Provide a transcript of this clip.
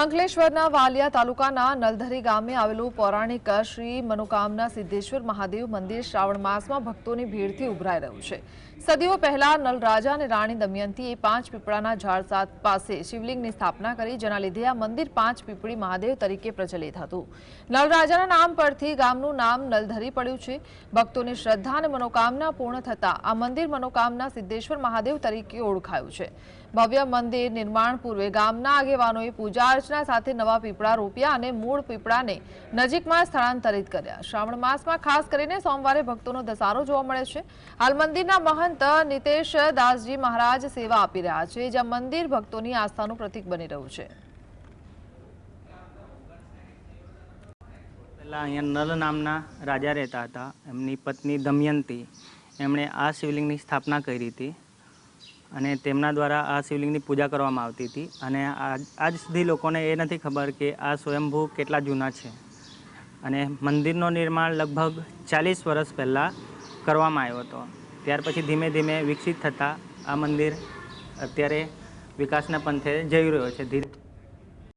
અંકલેશ્વરના વાલિયા તાલુકાના નલધરી ગામે આવેલું પૌરાણિક શ્રી મનોકામના સિદ્ધેશ્વર મહાદેવ મંદિર શ્રાવણ માસમાં ભક્તોની ભીડથી ઉભરાઈ રહ્યું છે. સદીઓ પહેલા નલરાજા અને રાણી દમયંતીએ પાંચ પીપળાના ઝાડ પાસે શિવલિંગની સ્થાપના કરી, જેના લીધે આ મંદિર પાંચ પીપળી મહાદેવ તરીકે પ્રચલિત હતું. નલરાજાના નામ પરથી ગામનું નામ નલધરી પડ્યું છે. ભક્તોની શ્રદ્ધા અને મનોકામના પૂર્ણ થતા આ મંદિર મનોકામના સિદ્ધેશ્વર મહાદેવ તરીકે ઓળખાયું છે. ભવ્ય મંદિર નિર્માણ પૂર્વે ગામના આગેવાનોએ પૂજા અર્ચના સાથે નવા પીપળા રોપ્યા અને મૂળ પીપળાને નજીકમાં સ્થળાંતરિત કર્યા. શ્રાવણ માસમાં ખાસ કરીને સોમવારે ભક્તોનો ધસારો જોવા મળે છે. હાલ મંદિરના મહંત નિતેશ દાસજી મહારાજ સેવા આપી રહ્યા છે, જ્યાં મંદિર ભક્તોની આસ્થાનું પ્રતીક બની રહ્યું છે. પહેલાં અહીંયા નલ નામના રાજા રહેતા હતા. એમની પત્ની દમયંતી. એમણે આ શિવલિંગની સ્થાપના કરી હતી. અને તેમના દ્વારા આ શિવલિંગની પૂજા કરવામાં આવતી હતી. અને આજ સુધી લોકોને એ નથી ખબર કે આ સ્વયંભૂ કેટલા જૂના છે. અને મંદિરનો નિર્માણ લગભગ ચાલીસ વર્ષ પહેલાં કરવામાં આવ્યો હતો. ત્યાર પછી ધીમે ધીમે વિકસિત થતાં આ મંદિર અત્યારે વિકાસના પંથે જઈ રહ્યો છે. ધીરે